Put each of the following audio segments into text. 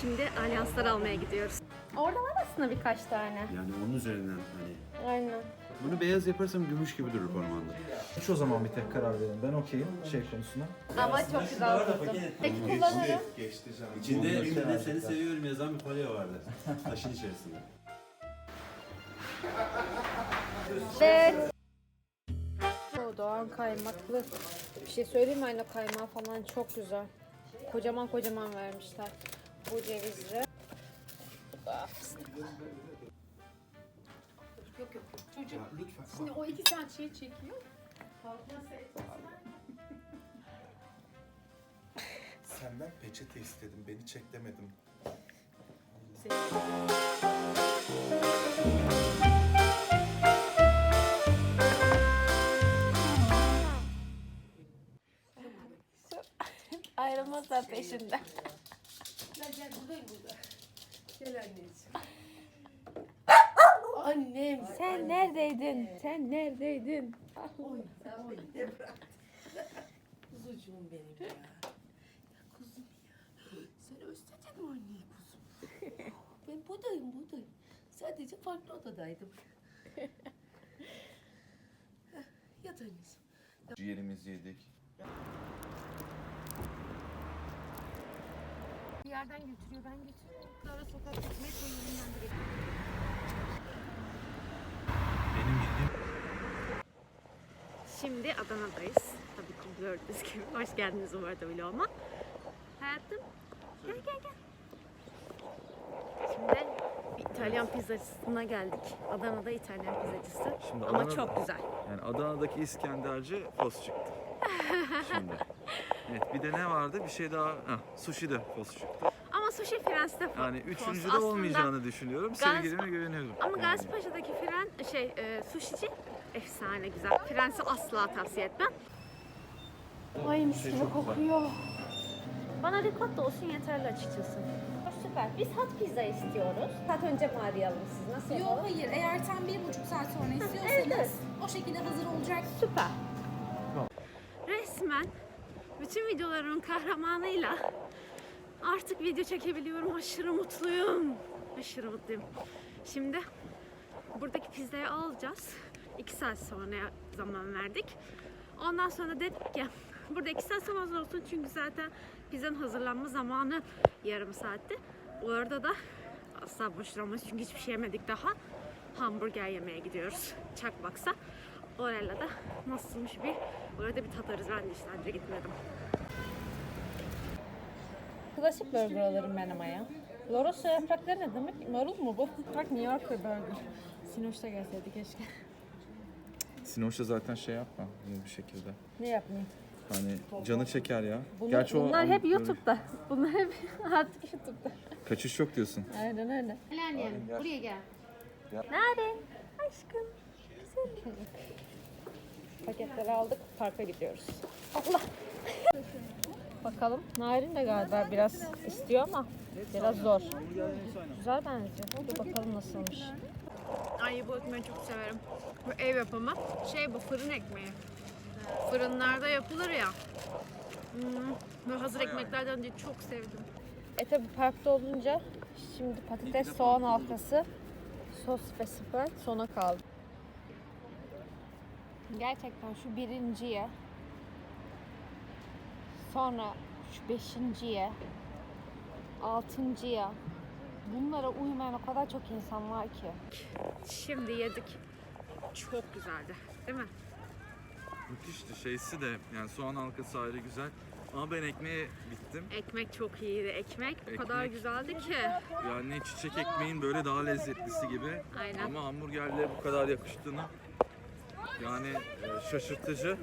Şimdi alyanslar almaya gidiyoruz. Orada var aslında birkaç tane. Yani onun üzerinden hani Aynen. bunu beyaz yaparsam gümüş gibi durur parmağında. Şu zaman bir tek karar verin. Ben okeyim şey konusuna. Ama çok güzel oldu. Peki kullanırım. İçinde elimde seni seviyorum yazan bir kolye vardı. Taşın içerisinde. Evet. O Doğan kaymaklı. Bir şey söyleyeyim mi anne kaymağı falan çok güzel. Kocaman kocaman vermişler. Bu cevizli. Bu da fıstık. Yok yok çocuk. Şimdi o iki saat şey çekiyor. Senden peçete istedim, beni çek demedim. Ayrılmazlar peşinden. Gel gel buradayım burada. Gel anneciğim. Annem. Sen neredeydin? Sen neredeydin? Oy, sen bıraktın. Kuzucuğum benim ya. Ya kuzum ya. Sen özledin mi anneyi kuzum? Ben buradayım buradayım. Sadece farklı odadaydım. Yat anneciğim. Ciğerimizi yedik. Bir yerden götürüyor ben götürüyorum. Ara sokak metro yolundan direkt. Benim bildiğim Şimdi Adana'dayız. Tabii ki gördüğünüz gibi. Hoş geldiniz bu arada vloguma. Hayatım gel gel gel. Şimdi bir İtalyan pizzacısına geldik. Adana'da İtalyan pizzacısı. Şimdi Ama çok güzel. Yani Adana'daki İskenderci fos çıktı. Şimdi. Evet bir de ne vardı? Bir şey daha. Heh, sushi de fos çıktı. Ama sushi Fransa'da fa- Yani fos. üçüncü de Aslında- olmayacağını düşünüyorum. Gaz- Sevgilime güveniyorum. Ama Yani. Gazipaşa'daki fren şey e, sushici efsane güzel. Fransa'ı asla tavsiye etmem. Ay mis Şey gibi çok güzel. kokuyor. Bana ricotta olsun yeterli açıkçası. Süper. Biz hot pizza istiyoruz. Hot önce mi arayalım siz? Nasıl Yok yapalım? hayır eğer tam bir buçuk saat sonra istiyorsanız evet. o şekilde hazır olacak. Süper. Resmen bütün videolarımın kahramanıyla artık video çekebiliyorum. Aşırı mutluyum. Aşırı mutluyum. Şimdi buradaki pizzayı alacağız. 2 saat sonra zaman verdik. Ondan sonra dedik ki burada 2 saat hazır olsun çünkü zaten pizzanın hazırlanma zamanı yarım saatti. O arada da asla boş duramayız çünkü hiçbir şey yemedik daha. Hamburger yemeye gidiyoruz Çakmaksa. Orayla da nasılmış bir orada bir tatarız. Ben de işte önce gitmedim. Klasik burger alırım ben ama ya. Loroso yaprakları ne demek? Marul mu bu? Bak New Yorker burger. Sinoş'ta gelseydi keşke. Sinoş'ta zaten şey yapma iyi bir şekilde. Ne yapmayayım? Hani canı çeker ya. Bunu- Gerçi o bunlar hep böyle YouTube'da. Bunlar hep artık YouTube'da. Kaçış yok diyorsun. Aynen öyle. Gel annem buraya gel. Nerede? Aşkım. Paketleri aldık. Parka gidiyoruz. Allah. Bakalım. Narin de galiba biraz istiyor ama biraz zor. Güzel benziyor. Bir bakalım nasılmış. Ay bu ekmeği çok severim. Bu ev yapımı. Şey bu fırın ekmeği. Fırınlarda yapılır ya. Hmm, böyle hazır ekmeklerden diye çok sevdim. E tabi parkta olunca şimdi patates soğan halkası sos ve Sprite sona kaldı. Gerçekten şu birinciye sonra şu beşinciye altıncıya bunlara uymayan o kadar çok insan var ki. Şimdi yedik. Çok güzeldi. Değil mi? Müthişti şeysi de yani soğan halkası ayrı güzel. Ama ben ekmeğe bittim. Ekmek çok iyiydi. Ekmek o kadar Ekmek. güzeldi ki. Yani çiçek ekmeğin böyle daha lezzetlisi gibi. Aynen. Ama hamburgerle bu kadar yakıştığını yani e, şaşırtıcı.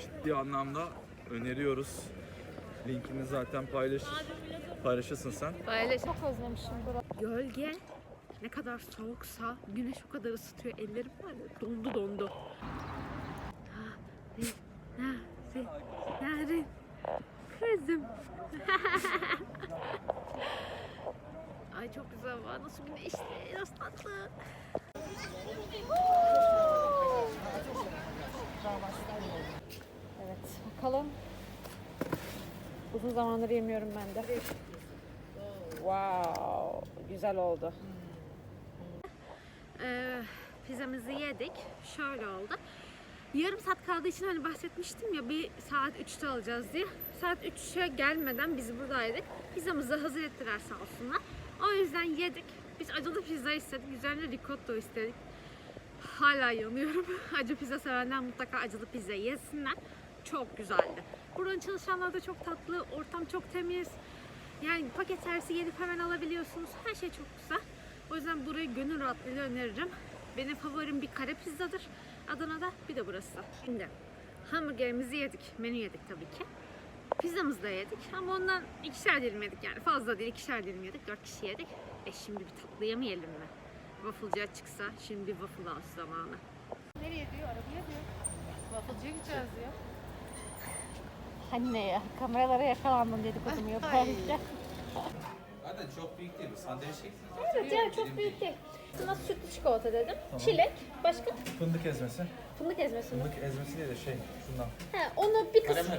ciddi anlamda öneriyoruz. Linkini zaten paylaş paylaşırsın sen. Böyle çok özlemişim burayı. Gölge ne kadar soğuksa güneş o kadar ısıtıyor. Ellerim var ya dondu dondu. Narin, Narin. Kızım. Ay çok güzel var. Nasıl güneşli, nasıl tatlı. Evet, bakalım. Uzun zamandır yemiyorum ben de. Wow, güzel oldu. Ee, pizzamızı yedik. Şöyle oldu. Yarım saat kaldığı için hani bahsetmiştim ya bir saat 3'te alacağız diye. Saat 3'e gelmeden biz buradaydık. Pizzamızı hazır ettiler sağ olsunlar. O yüzden yedik. Biz acılı pizza istedik. Üzerine ricotta istedik. Hala yanıyorum. Acı pizza sevenler mutlaka acılı pizza yesinler. Çok güzeldi. Buranın çalışanları da çok tatlı. Ortam çok temiz. Yani paket servisi gelip hemen alabiliyorsunuz. Her şey çok güzel. O yüzden burayı gönül rahatlığıyla öneririm. Benim favorim bir kare pizzadır. Adana'da bir de burası. Şimdi hamburgerimizi yedik. Menü yedik tabii ki. Pizzamızı da yedik ama ondan ikişer dilim yedik yani fazla değil ikişer dilim yedik. Dört kişi yedik. E şimdi bir tatlı yemeyelim mi? Waffle'cıya çıksa şimdi waffle house zamanı. Nereye diyor? Arabaya diyor. Waffle'cıya gideceğiz diyor. Anne ya kameralara yakalandım dedikodumu yaparken. Zaten çok büyük değil mi? Sandviç şeklinde. Evet yani çok büyük değil. Sana sütlü çikolata dedim. Çilek, başka? Fındık ezmesi. Fındık ezmesi mi? Fındık ezmesi değil de şey şundan. He, onu bir kısmı...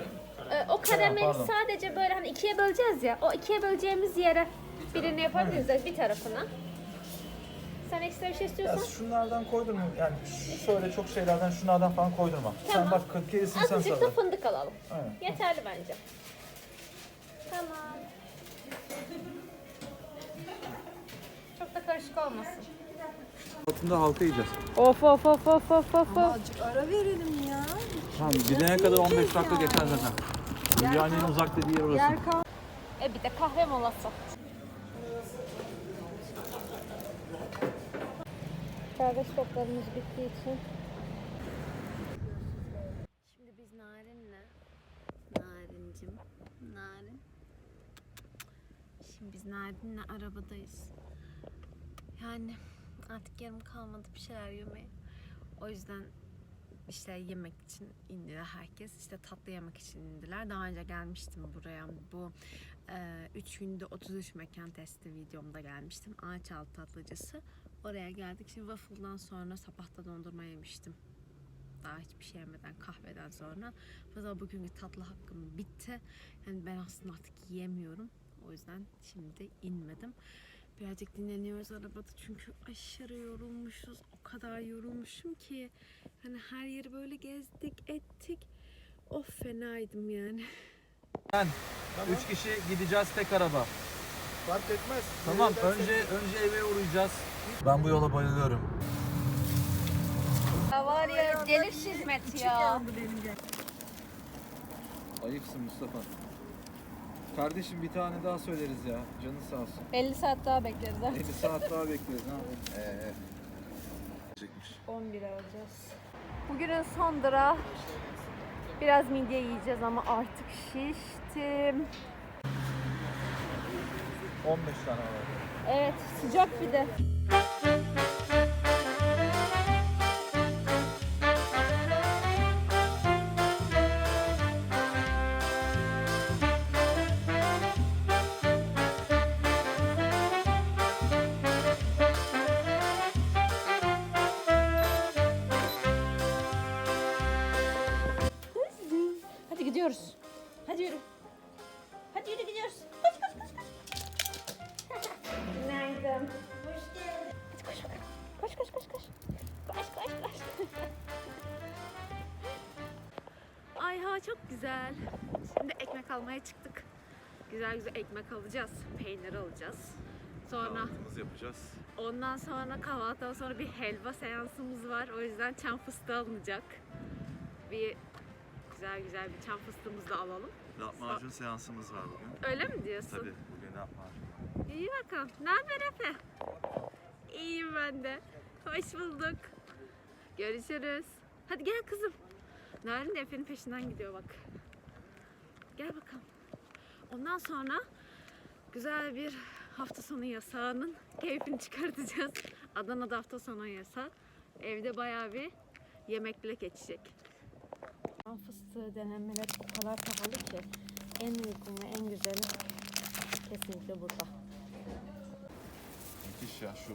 Ee, o karameli pardon. sadece böyle hani ikiye böleceğiz ya. O ikiye böleceğimiz yere birini yapabiliriz de bir tarafına. Sen ekstra bir şey Ya istiyorsan şunlardan koydurma yani şöyle çok şeylerden şunlardan falan koydurma. Tamam. Sen bak 40 keresini sen azıcık da fındık alalım. Aynen. Yeterli bence. Tamam. Çok da karışık olmasın. Altında halka yiyeceğiz. Of of of of of of. Azıcık ara verelim ya. Tamam gidene kadar 15 dakika geçer zaten. Dünyanın en uzak dediği yer orası. E bir de kahve molası. Kahve stoklarımız bittiği için. Şimdi biz Narin'le Narin'cim Narin Şimdi biz Narin'le arabadayız. Yani artık yarım kalmadı bir şeyler yemeye. O yüzden işte yemek için indiler herkes. İşte tatlı yemek için indiler. Daha önce gelmiştim buraya. Bu 3 günde 33 mekan testi videomda gelmiştim. Ağaçaltı tatlıcısı. Oraya geldik. Şimdi waffle'dan sonra sabahta dondurma yemiştim. Daha hiçbir şey yemeden kahveden sonra. Fakat bugünkü tatlı hakkım bitti. Yani ben aslında artık yiyemiyorum. O yüzden şimdi inmedim. Birazcık dinleniyoruz arabada çünkü aşırı yorulmuşuz. O kadar yorulmuşum ki. Hani her yeri böyle gezdik, ettik. Of fenaydım yani. Üç kişi gideceğiz tek araba. Fark etmez. Tamam önce önce eve uğrayacağız. Ben bu yola bayılıyorum. var ya deli hizmet ya. Ayıpsın Mustafa. Kardeşim bir tane daha söyleriz ya. Canın sağ olsun. 50 saat daha bekleriz ha. 50 saat daha bekleriz ha. Ee. Çekmiş. 11 alacağız. Bugünün son durağı. Biraz midye yiyeceğiz ama artık şiştim. 15 tane var. Evet sıcak bir de. Ekmek almaya çıktık. Güzel güzel ekmek alacağız. Peynir alacağız. Sonra Kahvaltımızı yapacağız. ondan sonra kahvaltıdan sonra bir helva seansımız var. O yüzden çam fıstığı alınacak. Bir güzel güzel bir çam fıstığımızı da alalım. Lahmacun seansımız var bugün. Öyle mi diyorsun? Tabii bugün lahmacun. İyi bakalım. Ne haber Efe? İyiyim ben de. Hoş bulduk. Görüşürüz. Hadi gel kızım. Narin de Efe'nin peşinden gidiyor bak. Gel bakalım. Ondan sonra güzel bir hafta sonu yasağının keyfini çıkartacağız. Adana'da hafta sonu yasağı. Evde bayağı bir yemekle geçecek. Fıstığı denemeler o kadar pahalı ki en uygun ve en güzeli kesinlikle burada. Müthiş ya şu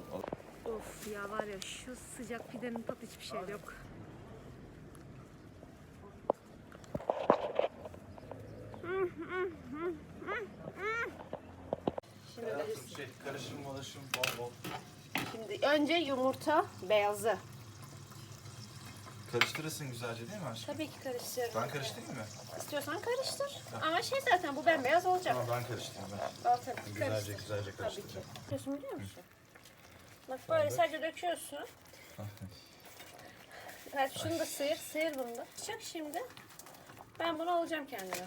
Of ya var ya şu sıcak pidenin tat hiçbir şey yok. Şimdi, şey karışım malaşım bol bol. şimdi önce yumurta beyazı. Karıştırırsın güzelce değil mi aşkım? Tabii ki karıştır. Ben karıştırayım mı? İstiyorsan karıştır. Ama şey zaten bu bembeyaz olacak. Tamam ben karıştırayım ben. Al tabii ki Güzelce karıştır. güzelce Tabii ki. karıştıracağım. Yapıyorsun biliyor musun? Bak böyle sadece döküyorsun. Evet şunu da sıyır, sıyır bunu da. Çık şimdi. Ben bunu alacağım kendime.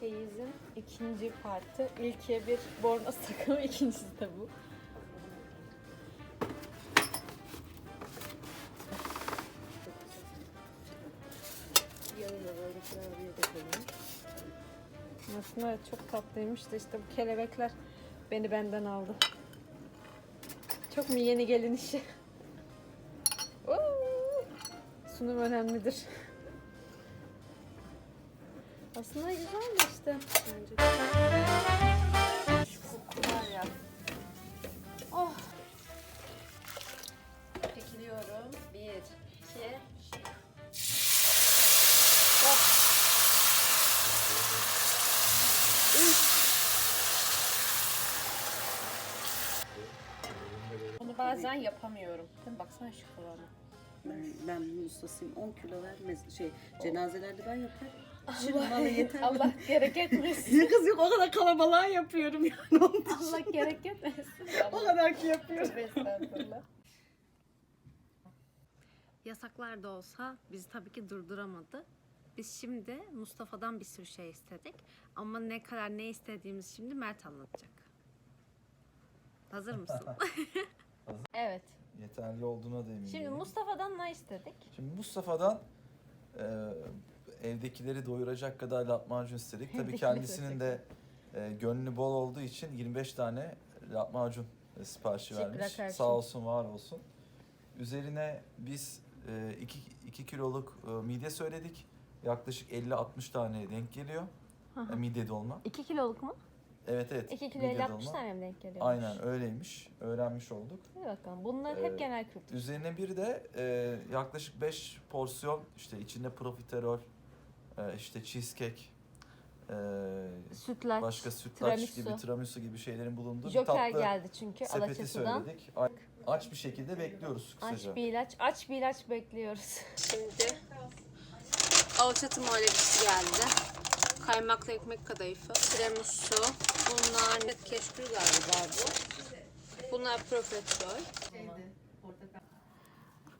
Çeyizin ikinci parti. İlkiye bir bornoz takımı, ikincisi de bu. Aslında çok tatlıymış da işte bu kelebekler beni benden aldı. Çok mu yeni gelin işi? Sunum önemlidir. Aslında güzel de işte. Bence. Şu koku var ya. Oh. Çekiliyorum. Bir, iki. Oh. Bunu bazen yapamıyorum. Değil mi? Baksana şu kıvama. Ben, ben bunun ustasıyım. 10 kilo vermez. Şey, cenazelerde ben yaparım. Bana yeter. Allah gerek etmesin. Ya kız yok o kadar kalabalığa yapıyorum yani. Onun için. Allah gerek etmesin. o kadar ki yapıyorum. Tövbe estağfurullah. Yasaklar da olsa bizi tabii ki durduramadı. Biz şimdi Mustafa'dan bir sürü şey istedik. Ama ne kadar ne istediğimiz şimdi Mert anlatacak. Hazır mısın? evet. Yeterli olduğuna da eminim. Şimdi Mustafa'dan ne istedik? Şimdi Mustafa'dan e, evdekileri doyuracak kadar lahmacun istedik. Tabii kendisinin de e, gönlü bol olduğu için 25 tane lahmacun e, siparişi Teşekkürler vermiş. kardeşim. Sağ olsun, var olsun. Üzerine biz 2 kiloluk e, midye söyledik. Yaklaşık 50-60 tane denk geliyor. E, midye dolma. 2 kiloluk mu? Evet evet. 2 kilo midye 50 60 dolma. tane mi denk geliyor? Aynen öyleymiş. Öğrenmiş olduk. Hadi bakalım. Bunlar Ee, hep genel kültür. Üzerine bir de e, yaklaşık 5 porsiyon işte içinde profiterol, e, işte cheesecake, e, Sütlaç. başka sütlaç tiramisu. gibi tiramisu gibi şeylerin bulunduğu bir Joker tatlı geldi çünkü sepeti Alaçatı'dan. söyledik. A- Aç bir şekilde bekliyoruz kısaca. Aç bir ilaç, aç bir ilaç bekliyoruz. Şimdi Alaçatı muhallebisi geldi. Kaymaklı ekmek kadayıfı, tiramisu, bunlar net keşkül galiba bu. Bunlar profiterol.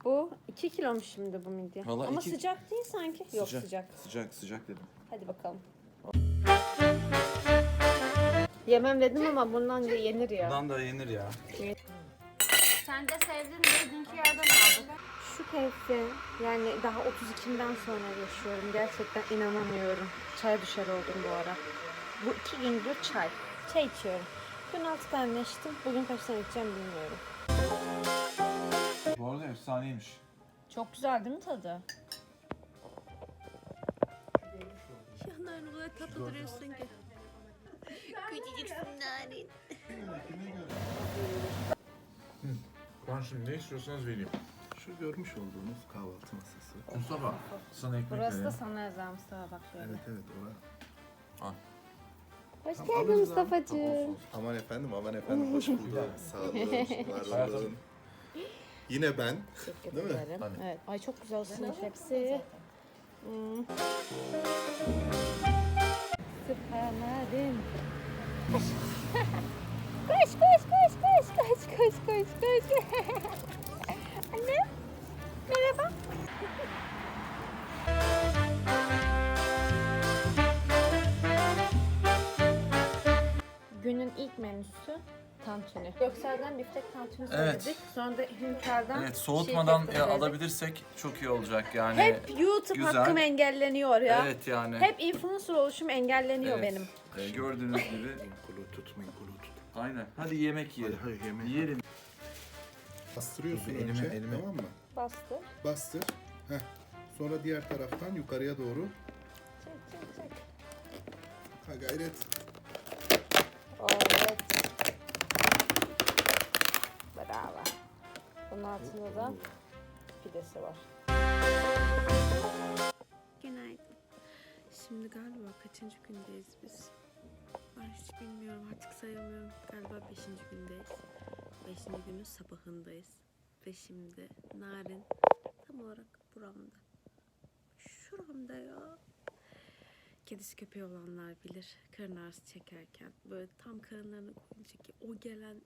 Bu 2 kilo mu şimdi bu midye? Vallahi Ama iki- sıcak değil sanki. Yok sıcak. Sıcak sıcak dedim. Hadi bakalım. Yemem dedim ama bundan da yenir ya. Bundan da yenir ya. Sen de sevdin diye dünkü yerden aldık. Şu keyfi yani daha 32'den sonra yaşıyorum. Gerçekten inanamıyorum. Çay düşer oldum bu ara. Bu iki gündür çay. Çay içiyorum. Dün 6 tane içtim. Bugün kaç tane içeceğim bilmiyorum. Efsaneymiş. Çok güzel değil mi tadı? Narin o kadar tatlı duruyorsun ki. Küçücüksün Narin. Ben şimdi ne istiyorsanız vereyim. Şu görmüş olduğunuz kahvaltı masası. Mustafa sana ekmek Burası da sana özel Mustafa bak böyle. Evet evet oraya. Hoş geldin. Mustafa'cığım. Aman efendim aman efendim hoş bulduk. Sağ olun, var olun. Yine ben. Teşekkür Değil mi? ederim. Evet. Ay çok güzel ısınmış hepsi. Hmm. Menüsü tantuni. Göksel'den biftek tantuni Evet. söyledik. Sonra da Hünkâr'dan Evet soğutmadan köfte alabilirsek çok iyi olacak yani. Hep YouTube güzel. hakkım engelleniyor ya. Evet yani. Hep influencer oluşum engelleniyor Evet. benim. Ee, gördüğünüz gibi. Kulu tutmayın kulu tut. Aynen. Hadi yemek yiyelim. Hadi hadi yemeği. Yiyelim. Bastırıyorsun Elime, önce elime. tamam mı? Bastı. Bastır. Heh. Sonra diğer taraftan yukarıya doğru. Çek çek çek. Ha gayret. Evet. Altında da pidesi var. Günaydın. Şimdi galiba kaçıncı gündeyiz biz? Ben hiç bilmiyorum artık sayamıyorum. Galiba beşinci gündeyiz. Beşinci günün sabahındayız. Ve şimdi Narin tam olarak buramda. Şuramda ya. Kedisi köpeği olanlar bilir. Karın ağrısı çekerken böyle tam karınlarına koyunca ki o gelen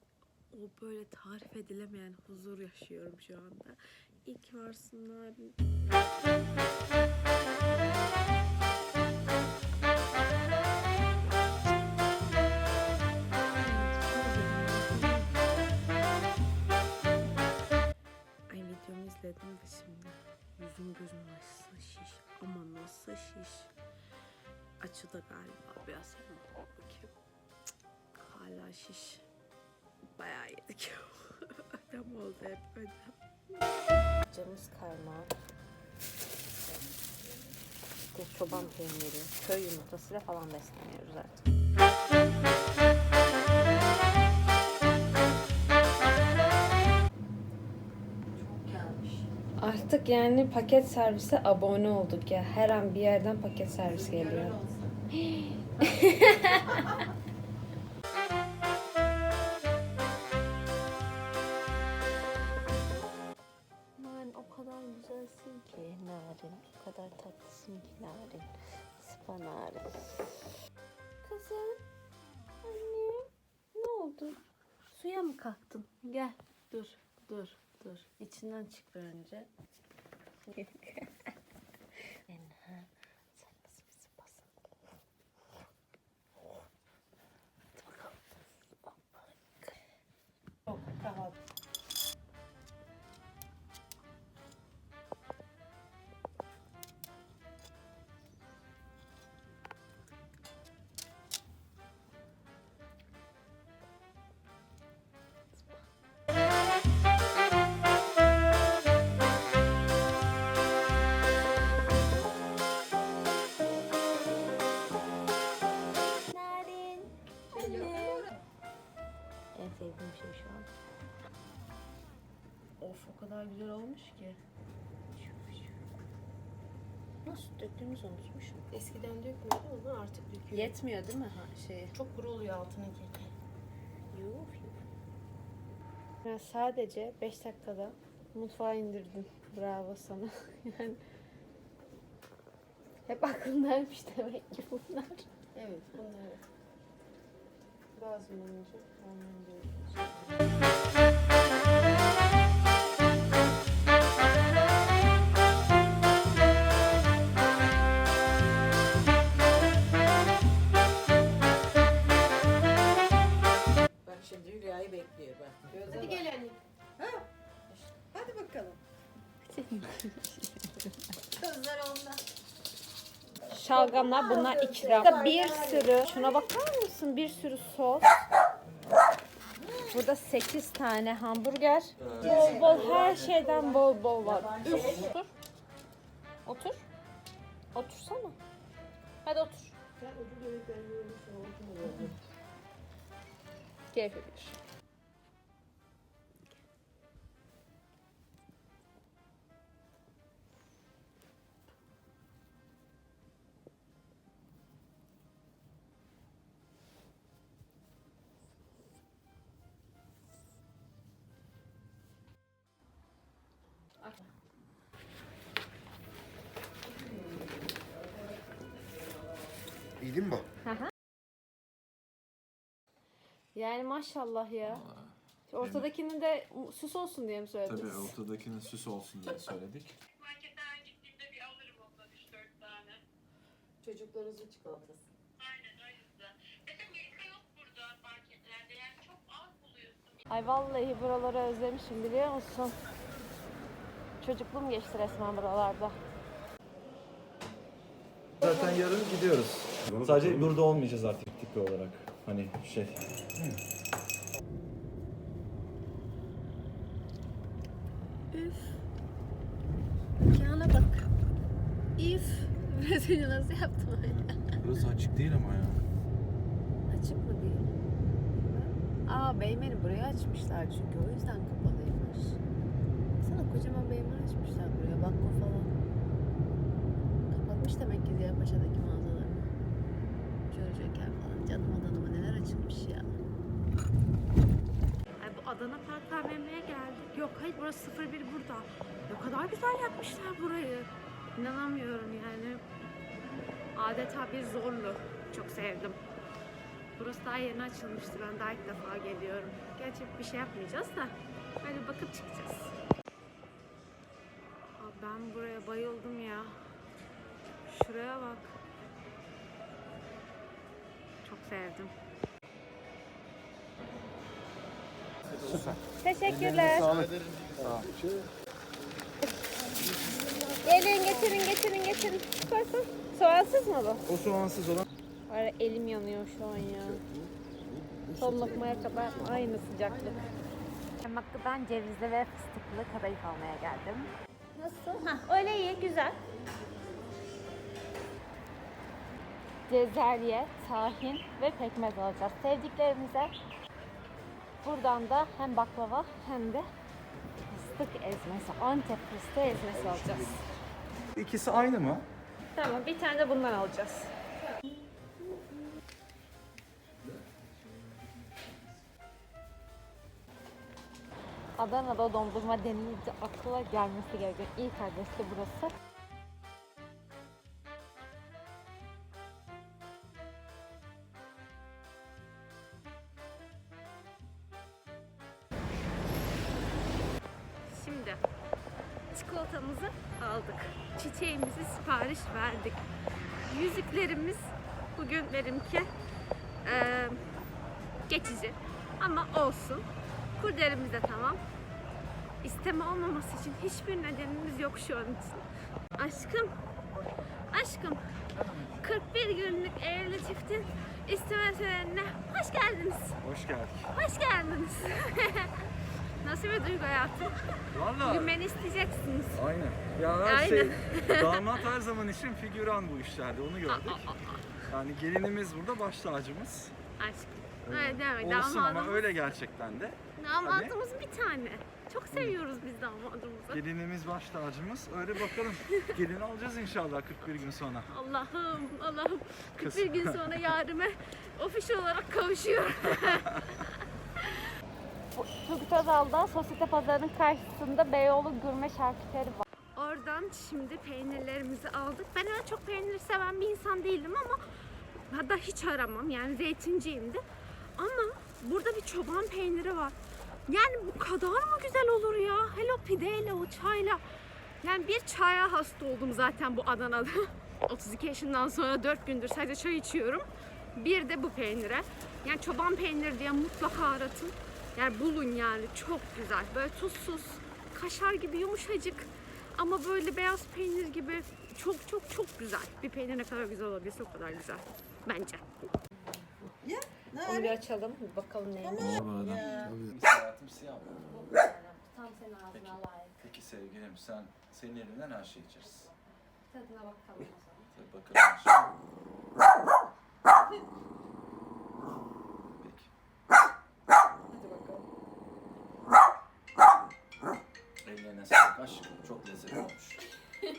o böyle tarif edilemeyen huzur yaşıyorum şu anda. İyi ki varsın Narin. Ay videomu izledim de şimdi. Yüzüm gözüm nasıl şiş. Ama nasıl şiş. Açı da galiba biraz bakayım. Hala şiş. Bayağı yedik. ödem oldu hep ödem. Canımız kaymağı. İşte çoban peyniri, köy yumurtasıyla falan besleniyoruz artık. Artık yani paket servise abone olduk ya. Her an bir yerden paket servis geliyor. Sıpa Narin. Kızım. Anne. Ne oldu? Suya mı kalktın? Gel. Dur. Dur. Dur. İçinden çık önce. sevdiğim şey şu an. Of o kadar güzel olmuş ki. Nasıl döktüğümüzü unutmuşum. Eskiden dökmüyordum ama artık döküyorum. Yetmiyor değil mi ha şey? Çok kuru oluyor altına girdi. Yuf yuf. Ben sadece 5 dakikada mutfağa indirdim. Bravo sana. yani hep aklındaymış demek ki bunlar. Evet bunlar lazım. Bak şimdi Hülya'yı bekliyor bak. Hadi gel anne. Hadi bakalım. Kızlar onda. Şalgamlar bunlar ikram. Bir sürü, şuna bakar mısın? Bir sürü sos. Burada 8 tane hamburger. Bol bol her şeyden bol bol var. Üf. Otur. Otur. Otursana. Hadi otur. Keyfi bir. Değil mi bu? Yani maşallah ya. Ortadakini de süs olsun diye mi söylediniz? Tabii ortadakinin süs olsun diye söyledik. Marketten gittiğimde bir alırım ondan 3-4 tane. Çocuklarınızın çikolatası. Aynen o yüzden. Mesela Milka yok burada marketlerde. Yani çok az bulunuyor. Ay vallahi buraları özlemişim biliyor musun? Çocukluğum geçti resmen buralarda. Zaten yarın gidiyoruz. Sadece burada olmayacağız artık tipi olarak. Hani şey. Mekana bak. İf. Mesajı nasıl yaptım öyle? Burası açık değil ama ya. Açık mı değil? Aa Beymen'i buraya açmışlar çünkü o yüzden kapalıymış. Sana kocaman Beymen açmışlar buraya. Bakko falan. Kapatmış demek ki Ziyapaşa'daki mağazaları. Joe Joker falan. Canım adanıma neler açılmış ya. Ay bu Adana Park AVM'ye geldik. Yok hayır burası 01 burada. Ne kadar güzel yapmışlar burayı. İnanamıyorum yani. Adeta bir zorlu. Çok sevdim. Burası daha yeni açılmıştı. Ben daha ilk defa geliyorum. Gerçi bir şey yapmayacağız da. Hadi bakıp çıkacağız. Aa, ben buraya bayıldım ya. Şuraya bak. Çok sevdim. Teşekkürler. Gelin getirin getirin getirin. Koysun. Soğansız mı bu? O soğansız olan Var elim yanıyor şu an ya. Son lokmaya kadar aynı sıcaklık. Makkı'dan cevizli ve fıstıklı kadayıf almaya geldim. Nasıl? Hah, öyle iyi, güzel. Cezerye, tahin ve pekmez alacağız. Sevdiklerimize buradan da hem baklava hem de fıstık ezmesi, Antep fıstığı ezmesi alacağız. İkisi aynı mı? Tamam, bir tane de bundan alacağız. Adana'da dondurma denilince akla gelmesi gereken ilk adresi burası. Bugün benimki eee, geçici ama olsun. Kurdelemiz de tamam. İsteme olmaması için hiçbir nedenimiz yok şu an için. Aşkım, aşkım. 41 günlük evli çiftin isteme törenine hoş geldiniz. Hoş geldik. Hoş geldiniz. Nasıl bir duygu hayatım? Valla. Bugün beni isteyeceksiniz. Aynen. Ya her Aynen. şey damat her zaman için figüran bu işlerde onu gördük. Yani gelinimiz burada baş tacımız. Aşkım. Öyle deme. Olsun ama Damadımız, öyle gerçekten de. damadımız bir tane. Çok seviyoruz biz damadımızı. Gelinimiz baş tacımız. Öyle bakalım. Gelin alacağız inşallah 41 gün sonra. Allah'ım, Allah'ım. Kız. 41 gün sonra yarime ofişi olarak kavuşuyorum. Turgut Özal'da Sosyete Pazarı'nın karşısında Beyoğlu Gurme Şarküteri var. Oradan şimdi peynirlerimizi aldık. Ben öyle çok peynir seven bir insan değilim ama hatta hiç aramam. Yani zeytinciyimdir. Ama burada bir çoban peyniri var. Yani bu kadar mı güzel olur ya? Hele o pideyle, o çayla. Yani bir çaya hasta oldum zaten bu Adana'da. 32 yaşından sonra 4 gündür sadece çay içiyorum. Bir de bu peynire. Yani çoban peyniri diye mutlaka aratın. Yani bulun yani çok güzel. Böyle tuzsuz, kaşar gibi yumuşacık. Ama böyle beyaz peynir gibi çok çok çok güzel. Bir peynir ne kadar güzel olabilirse o kadar güzel. Bence. Ya, ne Onu bir açalım. Bir bakalım neymiş. Hayatım siyah. Tam senin ağzına layık. Peki sevgilim sen senin elinden her şey içeriz. Tadına bakalım o zaman. Tabii bakalım. Peki. Hadi bakalım. Sağlık aşkım. Çok lezzetli olmuş.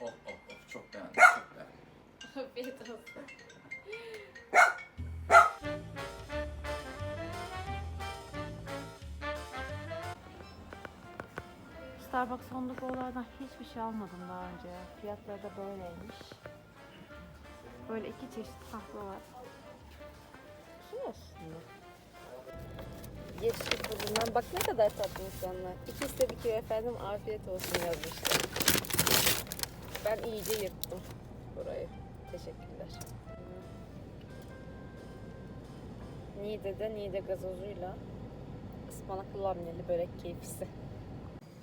oh oh oh çok beğendim çok beğendim. Afiyet olsun. Starbucks Honda hiçbir şey almadım daha önce. Fiyatları da böyleymiş. Böyle iki çeşit kahve var. Şurası mı? Geçti fırından. Bak ne kadar tatlı insanlar. İkisi de bir kere efendim afiyet olsun yazmışlar. Ben iyice yırttım burayı. Teşekkürler. Niğde'de Niğde gazozuyla ıspanaklı labneli börek keyfisi.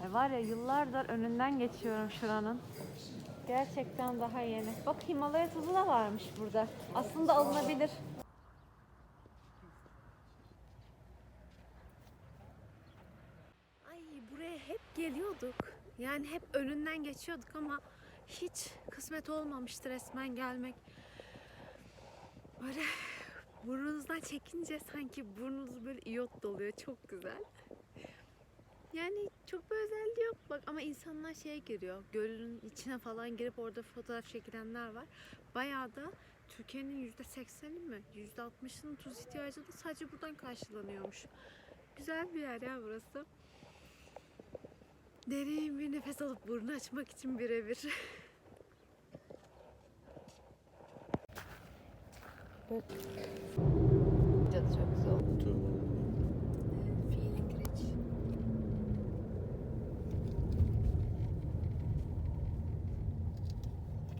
E var ya yıllardır önünden geçiyorum şuranın. Gerçekten daha yeni. Bak Himalaya tuzu da varmış burada. Aslında alınabilir. Ay buraya hep geliyorduk. Yani hep önünden geçiyorduk ama hiç kısmet olmamıştı resmen gelmek. Böyle burnunuzdan çekince sanki burnunuz böyle iyot doluyor. Çok güzel. Yani çok bir özelliği yok bak ama insanlar şeye giriyor. Gölün içine falan girip orada fotoğraf çekilenler var. Bayağı da Türkiye'nin yüzde sekseni mi? Yüzde altmışının tuz ihtiyacı da sadece buradan karşılanıyormuş. Güzel bir yer ya burası. Derin bir nefes alıp burnu açmak için birebir.